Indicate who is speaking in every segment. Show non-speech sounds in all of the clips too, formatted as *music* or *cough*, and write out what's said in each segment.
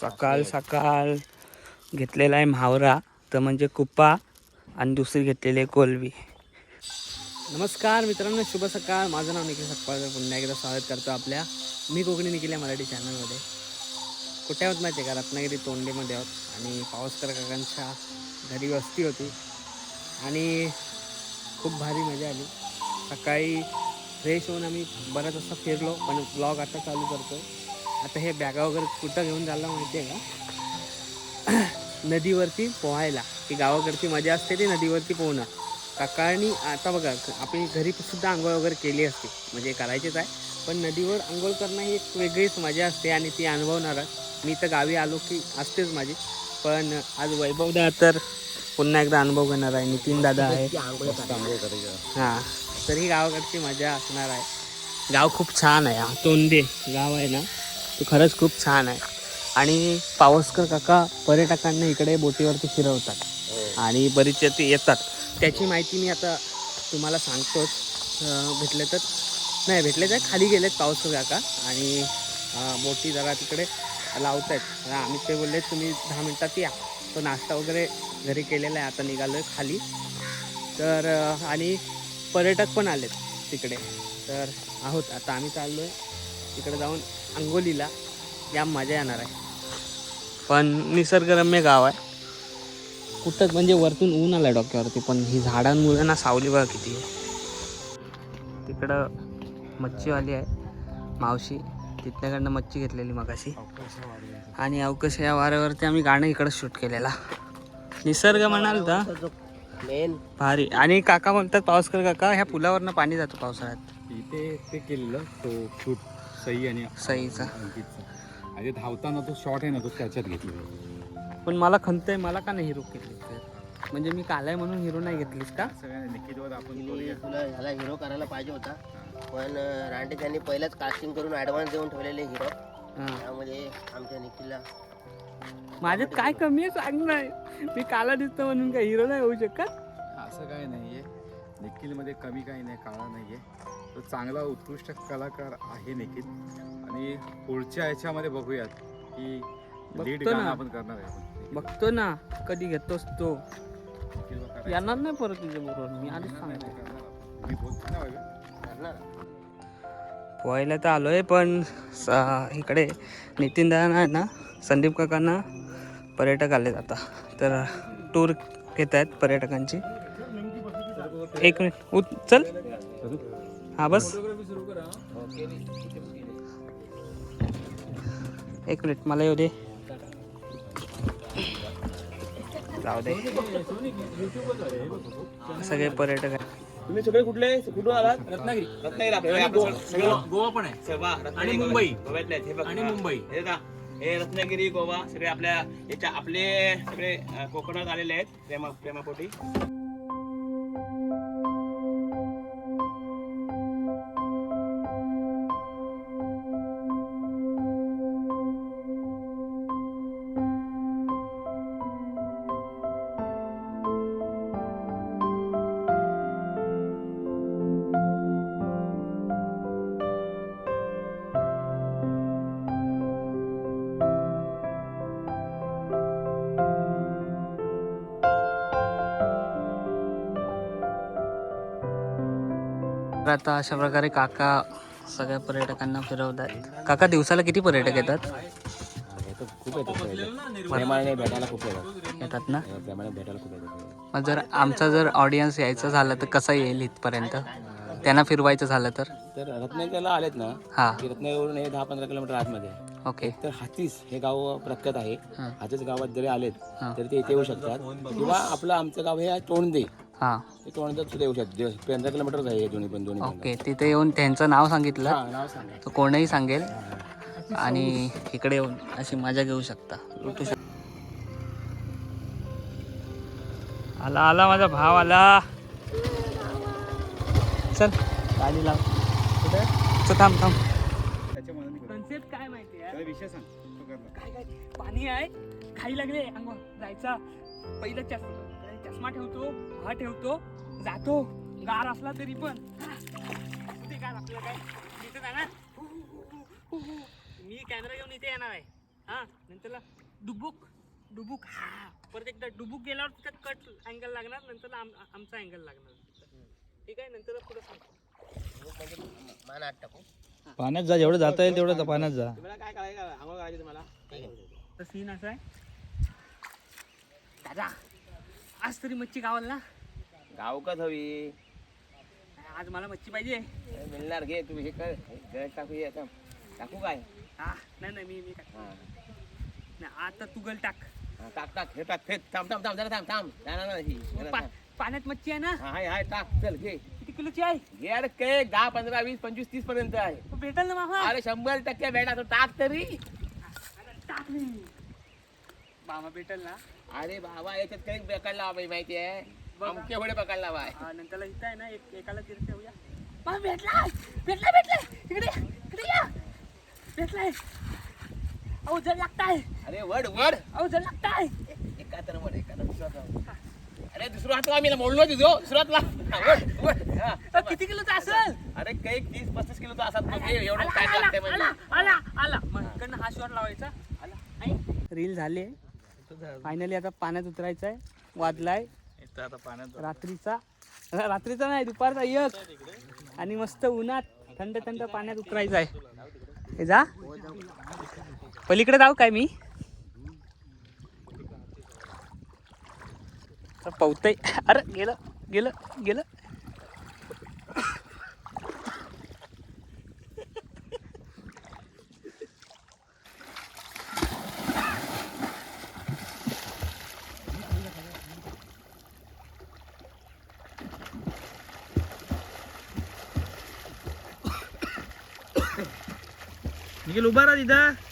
Speaker 1: सकाळ सकाळ. घेतलेला आहे म्हावरा तर म्हणजे कुप्पा आणि दुसरी घेतलेली आहे कोलवी नमस्कार मित्रांनो शुभ सकाळ. माझं नाव निखिल सकपाळकर पुन्हा एकदा स्वागत करतो आपल्या मी कोकणी निखिल या मराठी चॅनलमध्ये. कुठे आहोत माहिती आहे का? रत्नागिरी तोंडीमध्ये आहोत. आणि पावसकर काकांच्या घरी वस्ती होती. आणि खूप भारी मजा आली. सकाळी फ्रेश होऊन आम्ही बराच वाजता फिरलो पण ब्लॉग आता चालू करतो आता हे बॅगा वगैरे कुठं घेऊन झालं माहिती आहे का? *clears throat* नदीवरती पोहायला. ती गावाकडची मजा असते ती नदीवरती पोहणं. काकांनी आता बघा आपण घरी सुद्धा आंघोळ वगैरे केली असते. म्हणजे करायचीच आहे. पण नदीवर आंघोळ करणं ही एक वेगळीच मजा असते आणि ती अनुभवणारच. मी तर गावी आलो की असतेच माझी. पण आज वैभवदा तर पुन्हा एकदा अनुभव घेणार आहे. नितीन दादा आहे. हां. तर ही गावाकडची मजा असणार आहे. गाव खूप छान आहे. हा तोंडे गाव आहे ना. ते खरंच खूप छान आहे. आणि पावसकर काका पर्यटकांना इकडे बोटीवरती फिरवतात. आणि बरीचसे ते येतात. त्याची माहिती मी आता तुम्हाला सांगतोच भेटले तर नाही भेटले तर खाली गेलेत पावसकर काका. आणि बोटी जरा तिकडे लावत आहेत आम्ही ते बोलले तुम्ही दहा मिनटात या. तो नाश्ता वगैरे घरी केलेला आहे. आता निघालो आहे खाली. तर आणि पर्यटक पण आलेत तिकडे. तर आहोत. आता आम्ही चाललो आहे तिकडे जाऊन अंगोलीला या मजा येणार आहे. पण निसर्गरम्य गाव आहे. कुठं म्हणजे वरतून ऊन आलं डोक्यावरती पण ही झाडांमुळे ना सावली बघा किती आहे. तिकडं मच्छीवाली आहे मावशी. तिथल्याकडनं मच्छी घेतलेली मगाशी. आणि अवकाश या वाऱ्यावरती आम्ही गाणं इकडं शूट केलेला. निसर्ग म्हणाल तर
Speaker 2: मेन
Speaker 1: भारी. आणि काका म्हणतात पावसकर काका ह्या पुलावरनं पाणी जातो पावसाळ्यात.
Speaker 3: इथे ते केलेलं तो शूट सई आणि
Speaker 1: सईचा
Speaker 3: अंकितचा. आणि धावताना तो शॉट आहे ना तो त्याच्यात घेतलेला
Speaker 1: पण मला खंत आहे मला का नाही हिरो घेतली म्हणजे मी काल आहे म्हणून हिरो नाही घेतलीस का?
Speaker 3: सगळ्यांना आपण
Speaker 2: तुला ह्याला हिरो करायला पाहिजे होता. पण रांडे त्यांनी पहिलेच कास्टिंग करून ऍडव्हान्स देऊन ठेवलेले हिरो त्यामध्ये आमच्या निखिलला
Speaker 1: माझ्यात काय कमी आहे सांग नाही मी काला दिसतो म्हणून काय हिरो नाही होऊ शकत.
Speaker 3: असं काय नाहीये. निखिलमध्ये कमी काही नाही काळा नाहीये. तो चांगला उत्कृष्ट कलाकार आहे निखिल आणि पुढच्या ह्याच्यामध्ये बघूयात की लीड
Speaker 1: बघतो
Speaker 3: गाणं
Speaker 1: ना.
Speaker 3: आपण करणार आहे
Speaker 1: बघतो ना कधी घेतोस तो
Speaker 3: निखिलला करायचं.
Speaker 1: येणार नाही परत तुझ्या बरोबर मी आधीच
Speaker 3: नाही,
Speaker 1: सांगतो
Speaker 3: करणार आपण. मी बोलतो ना बघा.
Speaker 2: करणार
Speaker 1: पोहायला तर आलोय पण स- इकडे नितीन दादा आहे ना संदीप काकांना पर्यटक आलेत आता तर टूर घेत आहेत पर्यटकांची एक मिनिट उत चल हा बस. एक मिनिट मला येऊ दे. जाऊ दे. सगळे पर्यटक आहेत.
Speaker 4: तुम्ही सगळे कुठले कुठून आलात? रत्नागिरी. रत्नागिरी गोवा. पण आहे. आणि मुंबई. आणि मुंबई. हे का हे रत्नागिरी गोवा सगळे आपल्या याच्या आपले सगळे कोकणात आलेले आहेत. प्रेमा प्रेमापोटी.
Speaker 1: तर आता अशा प्रकारे काका सगळ्या पर्यटकांना फिरवतात काका दिवसाला किती पर्यटक येतात?
Speaker 2: खूप येतात भेटायला खूप येतात
Speaker 1: येतात ना?
Speaker 2: भेटायला खूप येतात
Speaker 1: मग जर आमचा जर ऑडियन्स यायचं झालं तर कसं येईल इथपर्यंत? त्यांना फिरवायचं झालं तर?
Speaker 2: तर रत्नागिरीला आलेत ना
Speaker 1: हां.
Speaker 2: रत्नागिरीवरून हे दहा पंधरा किलोमीटर आतमध्ये.
Speaker 1: ओके.
Speaker 2: तर हातीस हे गाव प्रख्यात आहे. हातीस गावात जरी आलेत तरी ते इथे येऊ शकतात. किंवा आपलं आमचं गाव हे आहे तोंडदे.
Speaker 1: हां.
Speaker 2: ते सुद्धा येऊ शकते. पंधरा किलोमीटर आहे हे दोन्ही पण दोन्ही पण.
Speaker 1: ओके तिथे येऊन त्यांचं नाव सांगितलं.
Speaker 2: हा नाव सांगा
Speaker 1: तर कोणीही सांगेल. आणि इकडे येऊन अशी मजा घेऊ शकता. लुटू शकता आला आला माझा भाव आला. चल. गाडी लाव. चल थांब थांब. कन्सेप्ट काय माहिती आहे?
Speaker 3: विषय सांग.
Speaker 1: काय काय? पाणी आहे. खाई लागले. अंग जायचा. पहिला चष्मा चष्मा ठेवतो हा ठेवतो जातो. गार असला तरी पण. ते गार आपलं काय? मी कॅमेरा घेऊन इथे येणार आहे. हा नंतर डुबुक डुबुक. हा. परत एकदा डुबुक गेल्यावर तिथं कट अँगल लागणार नंतर आम, आमचा अँगल लागणार. ठीक आहे? नंतर पुढे सांगतो.
Speaker 2: म्हणजे मान आत टाकू.
Speaker 5: पाण्यात जा जेवढं जाता येईल तेवढं पाण्यात जा.
Speaker 4: तुम्हाला काय करायचं आंघोळ करायची तुम्हाला.
Speaker 1: तर सीन असा आहे. दादा आज तरी मच्छी गावाला ना.
Speaker 4: गावकच हवी
Speaker 1: आज मला मच्छी पाहिजे.
Speaker 4: मिळणार घे तू हे कर. गळ टाकू हे आता. टाकू काय?
Speaker 1: हा नाही नाही मी मी टाक
Speaker 4: हा.
Speaker 1: नाही, आता तू गल टाक.
Speaker 4: हा, टाक टाक हे टाक हे थांब थांब थांब जरा थांब थांब. नाही जरा
Speaker 1: पा-
Speaker 4: थांब.
Speaker 1: पाण्यात मच्छी आहे ना?
Speaker 4: हा हाय हाय टाक चल घे.
Speaker 1: किती किलोची आहे?
Speaker 4: घे अरे काय दहा पंधरा वीस पंचवीस तीस पर्यंत आहे.
Speaker 1: तो भेटेल ना मामा?
Speaker 4: अरे शंभर टक्के भेटा तो टाक तरी.
Speaker 1: टाक मी मामा भेटेल ना.
Speaker 4: अरे बाबा याच्यात काही पकडला बाई माहिती आहे?
Speaker 1: बघा.
Speaker 4: अमके होडे पकडला बाय.
Speaker 1: हा, नंतरला इथं आहे ना एक एकाला तिथे ठेवूया. भेटला. भेटला भेटला. इकडे इकडे या. भेटलाय अहो जर लागताय.
Speaker 4: अरे वड वड.
Speaker 1: अहो जर लागताय.
Speaker 4: एका तर वड एका तर दुसरा तर. अरे दुसरा हात आम्ही मोडलो तुझो दुसरा हातला हा, वड वड. हा.
Speaker 1: अहो, किती किलोचा असेल?
Speaker 4: अरे काही तीस पस्तीस किलोचा असाच बघ हे एवढं
Speaker 1: आला,
Speaker 4: काय
Speaker 1: आला,
Speaker 4: लागतंय म्हणजे.
Speaker 1: आला, आला, आला. मग इकडनं हा शॉट लावायचा. रील झाले फायनली आता पाण्यात उतरायचं आहे वादलाय
Speaker 5: इथं आता पाण्यात
Speaker 1: रात्रीचा रात्रीचा नाही दुपारचा एक. आणि मस्त उन्हात थंड थंड पाण्यात उतरायचं आहे जा. पलीकडे जाऊ काय मी? पवतय. अरे गेलं गेलं गेलं.
Speaker 5: निखिल उभा राहा तिथं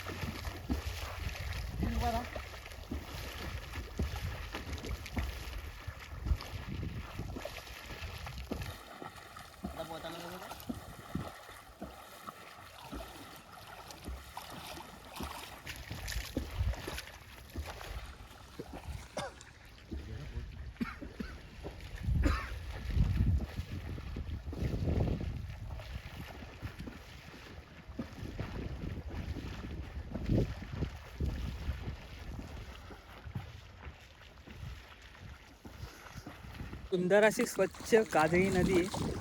Speaker 1: सुंदर अशी स्वच्छ काजळी नदी आहे.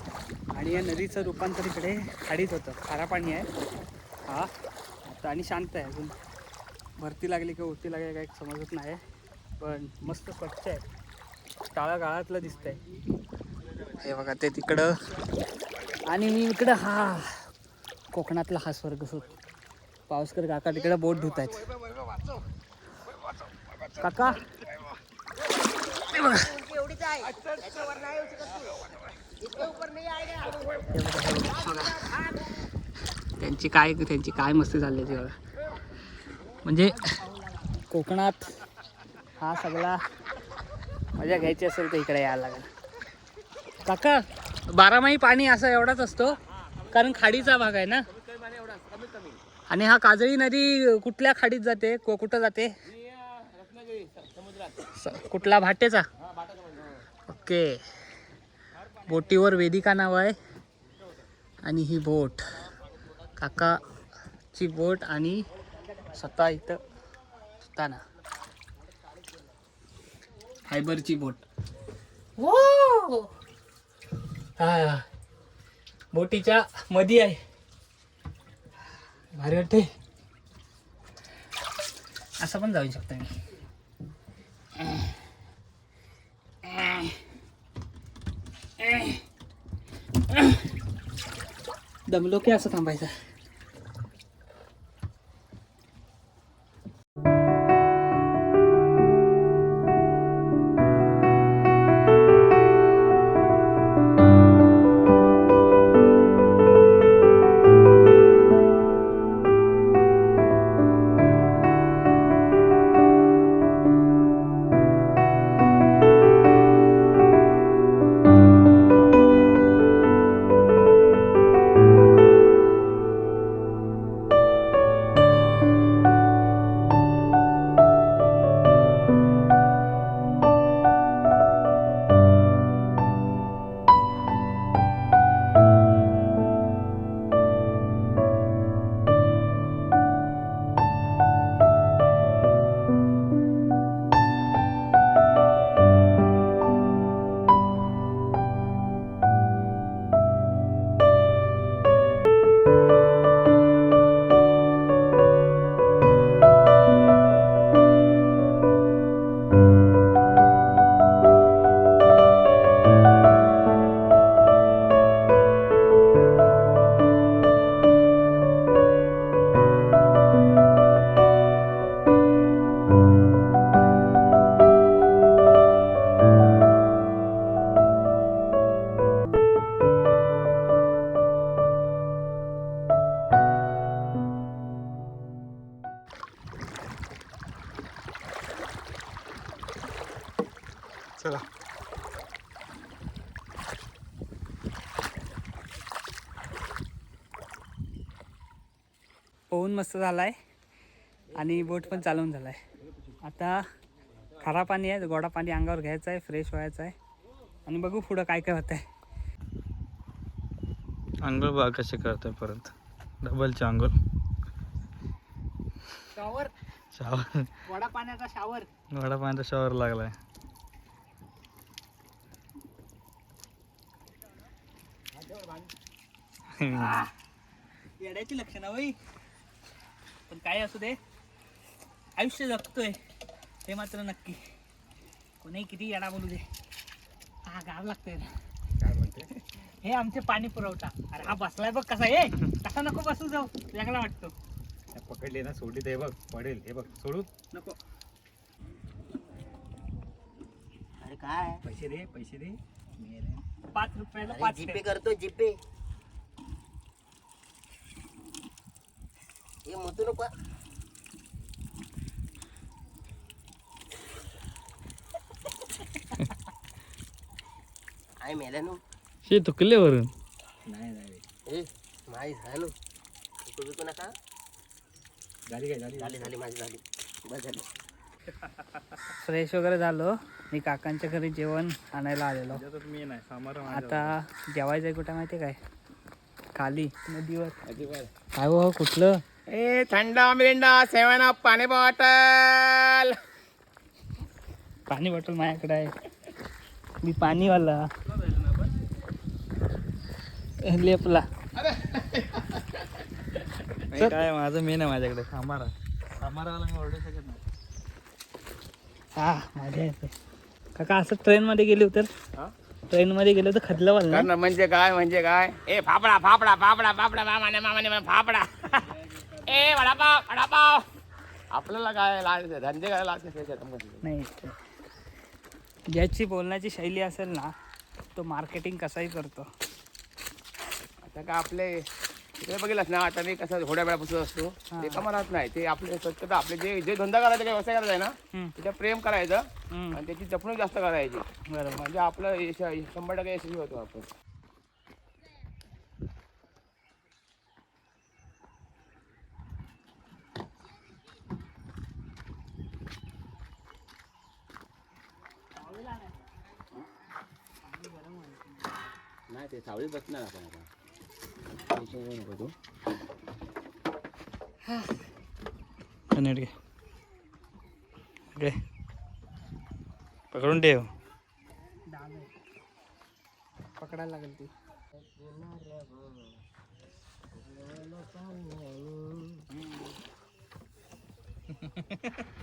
Speaker 1: आणि या नदीचं रूपांतर इकडे खाडीत होतं. खारा पाणी आहे. हा. आता आणि शांत आहे. अजून भरती लागली किंवा उरती लागली काही समजत नाही. पण मस्त स्वच्छ आहे. काळा काळातलं दिसतंय. हे बघा ते तिकडं. आणि मी इकडं हा. कोकणातला हा स्वर्ग शोध पावसकर काका तिकडं बोट धुत आहेत काका.
Speaker 2: आहे त्याच्यावर नाही येऊ शकत तू उपर नाही आहे
Speaker 1: त्यांची काय त्यांची काय मस्ती चालली आहे ती बघा. म्हणजे कोकणात हा सगळा मजा घ्यायची असेल तर इकडे यायला लागेल. काका बारामाही पाणी असा एवढाच असतो कारण खाडीचा भाग आहे ना? आणि हा काजळी नदी कुठल्या खाडीत जाते कुठं जाते? स- कुठला भाटेचा? ओके. बोटीवर वेदिका नाव आहे. आणि ही बोट. काकाची बोट आणि स्वतः इथं असताना फायबरची बोट. हा. बोटीच्या मध्ये आहे. भारी वाटते असं पण जाऊ शकता मी. दमलो की असं थांबायचं? मस्त झालाय आणि बोट पण चालवून झालाय. आता खारा पाणी आहे गोडा पाणी अंगावर घ्यायचं आहे फ्रेश व्हायचं आहे. आणि बघू पुढं काय काय होत आहे
Speaker 5: आंघोळ बघ कसे करतोय परत. डबलचे आंघोळ
Speaker 1: शॉवर
Speaker 5: शावर
Speaker 1: गोडा पाण्याचा शावर
Speaker 5: वडा पाण्याचा शावर लागलाय.
Speaker 1: येड्याची लक्षणं होई पण काय असू दे. आयुष्य जगतोय. हे मात्र नक्की. कोणीही किती येडा बोलू दे. हा गाव लागतोय
Speaker 3: म्हणते
Speaker 1: हे आमचे पाणी पुरवठा. अरे हा बसलाय बघ कसा. ये कसा नको बसू जाऊ. वेगळा वाटतो.
Speaker 3: पकडले ना सोडली ते बघ. पडेल. हे बघ सोडू?
Speaker 1: नको.
Speaker 2: अरे काय?
Speaker 3: पैसे दे पैसे दे.
Speaker 1: पाच रुपयाला पाच
Speaker 2: जीपे. करतो जीपे हे मोतू नको. आय मेल्यानो
Speaker 5: शे तुकले वरून?
Speaker 3: नाही नाही.
Speaker 2: ए माझी झालं विकू विकू नका
Speaker 3: झाली काय झाली?
Speaker 2: झाली झाली माझी झाली. बस झाली.
Speaker 1: फ्रेश वगैरे झालो. मी काकांच्या घरी जेवण आणायला आलेलो.
Speaker 5: त्याच्यातच मी नाही सामार
Speaker 1: आता जेवायचं आहे कुठं माहिती आहे काय? खाली. नदीवर. काय हो कुठलं?
Speaker 4: ए थंडा मिरिंडा सेवन अप पाणी बॉटल.
Speaker 1: पाणी बॉटल माझ्याकडे आहे. मी पाणीवाला. लेपला.
Speaker 5: काय माझं मेन आहे माझ्याकडे. सामारा. सामारावाला मी ओरडू शकत नाही.
Speaker 1: हा मजा येते काका असं ट्रेनमध्ये गेली तर ट्रेनमध्ये गेलो तर खदलं वाल ना.
Speaker 4: करणं म्हणजे काय म्हणजे काय? ए फाफडा फाफडा फाफडा फाफडा मामाने मामाने मामा, फाफडा ए वडापाव वडापाव. आपल्याला काय लाज धंदे काय लाज त्याच्यात
Speaker 1: नाही ज्याची बोलण्याची शैली असेल ना तो मार्केटिंग कसाही करतो.
Speaker 4: आता काय आपले इकडे बघितलंस ना आता मी कसं थोड्या वेळापासून असतो. ते कमालात नाही ते आपले स्वच्छता आपले जे जे धंदा करायचा काही व्यवसाय करायचा आहे ना तिथे प्रेम करायचं आणि त्याची जपणूक जास्त करायची.
Speaker 1: बरोबर.
Speaker 4: म्हणजे आपलं शंभर टक्के यशस्वी होतो आपण. नाही ते सावळी बसणार आपण आता. टेन्शन घेऊ नको तू.
Speaker 5: नीट घे घे पकडून ठेव.
Speaker 1: पकडायला लागेल ती. *laughs*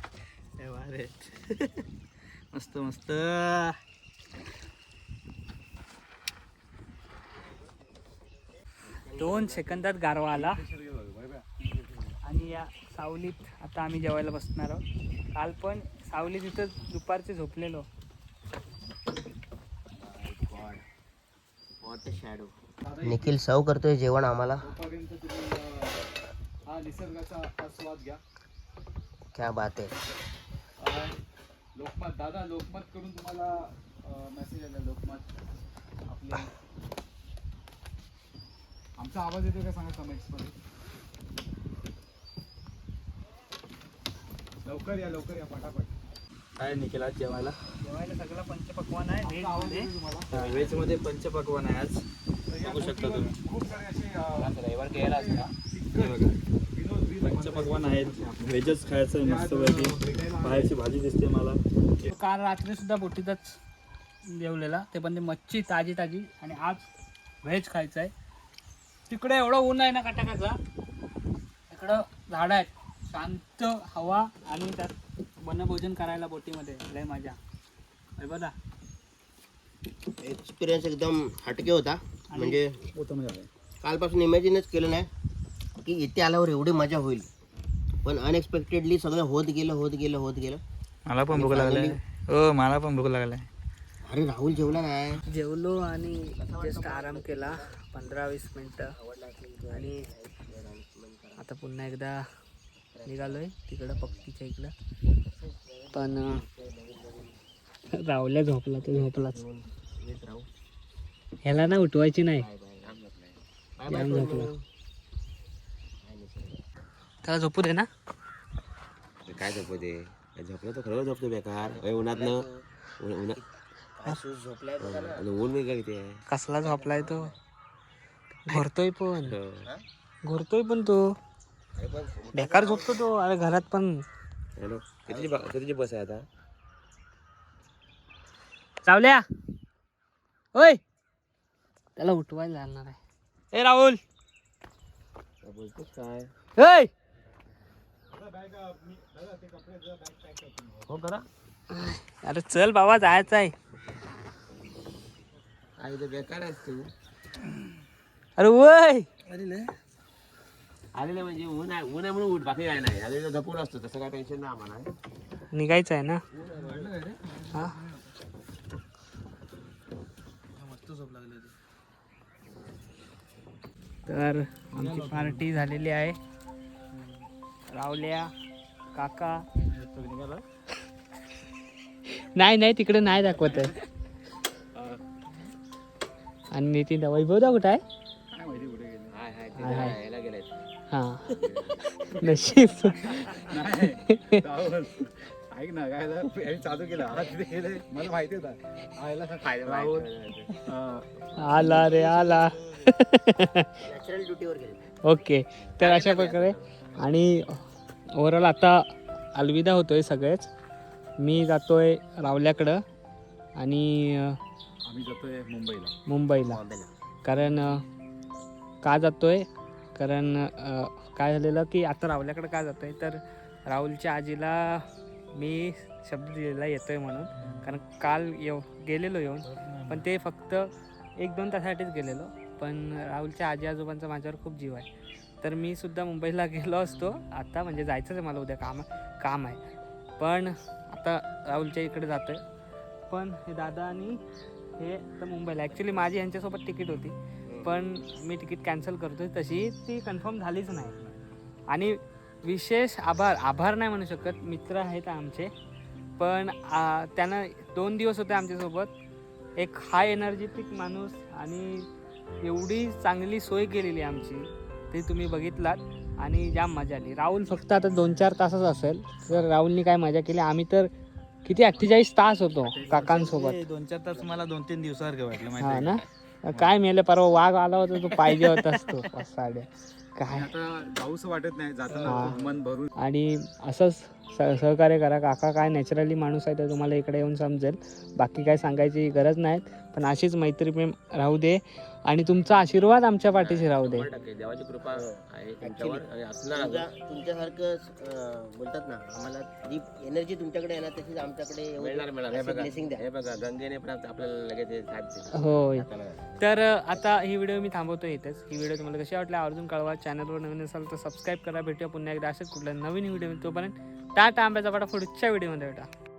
Speaker 5: हे. *laughs* मस्त मस्त.
Speaker 1: दोन सेकंदात गारवा आला आणि या सावलीत आता आम्ही जेवायला बसणार आहोत. काल पण सावलीत इथं दुपारचे झोपलेलो.
Speaker 2: निखिल सव करतोय जेवण आम्हाला.
Speaker 3: हा
Speaker 2: क्या बात आहे
Speaker 3: लोकमत दादा लोकमत करून तुम्हाला मेसेज आला लोकमत. आपले आमचा आवाज येतो का सांगा कमेंट्समध्ये लवकर या लवकर या पटापट.
Speaker 5: काय निकेल आज जेवायला?
Speaker 1: जेवायला सगळं पंचपक्वान आहे व्हेजमध्ये.
Speaker 3: तुम्हाला.
Speaker 5: व्हेजमध्ये पंचपक्वान आहे आज. बघू शकता तुम्ही.
Speaker 3: खूप सारे असे
Speaker 4: रविवार गेला असता.
Speaker 5: हे बघा
Speaker 3: विनोद विनोद
Speaker 5: पंचपक्वान आहेत. व्हेजच खायचं आहे मस्तपैकी बाहेरची भाजी दिसते मला.
Speaker 1: काल रात्री सुद्धा बोटीतच जेवलेला. ते पण ते मच्छी ताजी ताजी आणि आज व्हेज खायचं आहे. तिकडे एवढं ऊन आहे ना कटाकाचा इकडं झाडं आहेत. शांत हवा आणि त्यात वनभोजन करायला बोटीमध्ये. लय मजा. हे बघा.
Speaker 2: एक्सपिरियन्स एकदम हटके होता. म्हणजे कालपासून इमॅजिनच केलं नाही की इथे आल्यावर एवढी मजा होईल. पण अनएक्सपेक्टेडली सगळं होत गेलं होत गेलं होत गेलं.
Speaker 5: मला पण भूक लागलाय हो मला पण भूक लागलाय
Speaker 2: अरे राहुल जेवला नाही
Speaker 1: जेवलो आणि जस्ट आराम केला. पंधरा वीस मिनटं. आणि आता पुन्हा एकदा निघालोय तिकडं पक्कीच्या इकडं. पण रावल्या झोपला तो झोपलाच. ह्याला ना उठवायची नाही. झोपला. त्याला झोपू दे ना.
Speaker 6: काय झोपू दे? झोपलं तर खरं झोपतो बेकार. अय, उन्हातनं उन- उन्हा-
Speaker 2: झोपलाय ना.
Speaker 6: ऊन काय किती
Speaker 1: कसला झोपलाय तो? घोरतोय पण.
Speaker 6: आहे
Speaker 1: घोरतोय पण तो. बेकार झोपतो तो. अरे घरात पण.
Speaker 6: हॅलो कितीची ब- कितीची बस आहे आता?
Speaker 1: चावल्या होय त्याला उठवायला लागणार आहे. ए राहुल.
Speaker 6: बोलतोस काय?
Speaker 1: होय
Speaker 6: हो करा.
Speaker 1: अरे चल बाबा जायचं आहे.
Speaker 6: आई तर बेकार आहेस तू.
Speaker 1: अरे वय.
Speaker 6: आलेलं म्हणजे ऊन आहे ऊन आहे म्हणून उठ बाकी काय नाही आलेलं झपून असतो तसं काय टेन्शन नाही आम्हाला.
Speaker 1: निघायचं आहे ना? हा? तर आमची पार्टी झालेली आहे. रावल्या काका. नाही नाही तिकडे नाही दाखवत आहे. आणि नितीन वैभव दा कुठं आहे?
Speaker 6: हाय हाय गेलेत.
Speaker 1: हा. नशीब.
Speaker 3: नाही राहुल, ऐक ना काय झालं? यांनी चालू केलं. हा तिथे गेले. मला माहिती होता. आयला राहुल हा.
Speaker 1: आला रे आला.
Speaker 2: नॅचरल ड्युटीवर गेले.
Speaker 1: ओके. तर अशा प्रकारे आणि ओव्हरऑल आता अलविदा होतोय सगळेच. मी जातोय रावल्याकडं आणि अं,
Speaker 3: आम्ही जातोय मुंबईला.
Speaker 1: मुंबईला. कारण अं, का जातोय? कारण काय झालेलं की आता रावल्याकडं का जातोय? तर राहुलच्या आजीला मी शब्द दिलेला येतोय म्हणून. कारण काल येऊ गेलेलो येऊन. पण ते फक्त एक दोन तासासाठीच गेलेलो. पण राहुलच्या आजी आजोबांचा माझ्यावर खूप जीव आहे. तर मी सुद्धा मुंबईला गेलो असतो. आता म्हणजे जायचंच आहे मला उद्या काम काम आहे. पण आता राहुलच्या इकडे जातोय. पण हे दादा आणि हे तर मुंबईला. ॲक्च्युली माझी यांच्यासोबत तिकीट होती. पण मी तिकीट कॅन्सल करतोय तशी ती कन्फर्म झालीच नाही. आणि विशेष आभार आभार नाही म्हणू शकत मित्र आहेत आमचे. पण त्यांना दोन दिवस होते आमच्यासोबत. एक हाय एनर्जेटिक माणूस आणि एवढी चांगली सोय केलेली आमची ते तुम्ही बघितलात आणि जाम मजा आली. राहुल फक्त आता दोन चार तासच असेल. तर राहुलनी काय मजा केली आम्ही तर किती अठ्ठेचाळीस तास होतो काकांसोबत.
Speaker 5: हे दोन चार तास मला दोन तीन दिवसासारखं वाटलं
Speaker 1: हा ना? काय मेले परवा वाघ आला होता तो पाहिजे होतास तो. पाच *laughs* साड्या. काय?
Speaker 3: आता जाऊस वाटत नाही. जाताना मन भरून.
Speaker 1: आणि असंच सहकार्य करा. काका काय नॅचरली माणूस आहे ते तुम्हाला इकडे येऊन समजेल. बाकी काय सांगायची गरज नाही पण अशीच मैत्री प्रेम राहू दे. आणि तुमचा आशीर्वाद आमच्या पाठीशी राहू दे.
Speaker 6: शंभर टक्के. देवाची कृपा आहे आणि असणार
Speaker 2: तुमच्या तुमच्यासारखं अं, बोलतात ना आम्हाला जी एनर्जी तुमच्याकडे येणार तशीच आमच्याकडे येऊ दे.
Speaker 6: मिळणार मिळणार. हे
Speaker 2: अशी
Speaker 6: बघा
Speaker 2: blessing द्या.
Speaker 6: हे बघा गंगेने पण आपल्याला लगेच हे साथ दिली.
Speaker 1: होय.
Speaker 6: हाताला.
Speaker 1: तर अ, आता ही व्हिडिओ मी थांबवतो इथेच. ही व्हिडिओ तुम्हाला कशी वाटली आवर्जून कळवा. चॅनलवर नवीन असाल तर सबस्क्राईब करा भेटूया पुन्हा एकदा. असेच कुठल्या नवीन व्हिडिओ तोपर्यंत टाटा आंब्याचा पाटा पुढच्या व्हिडिओमध्ये भेटा.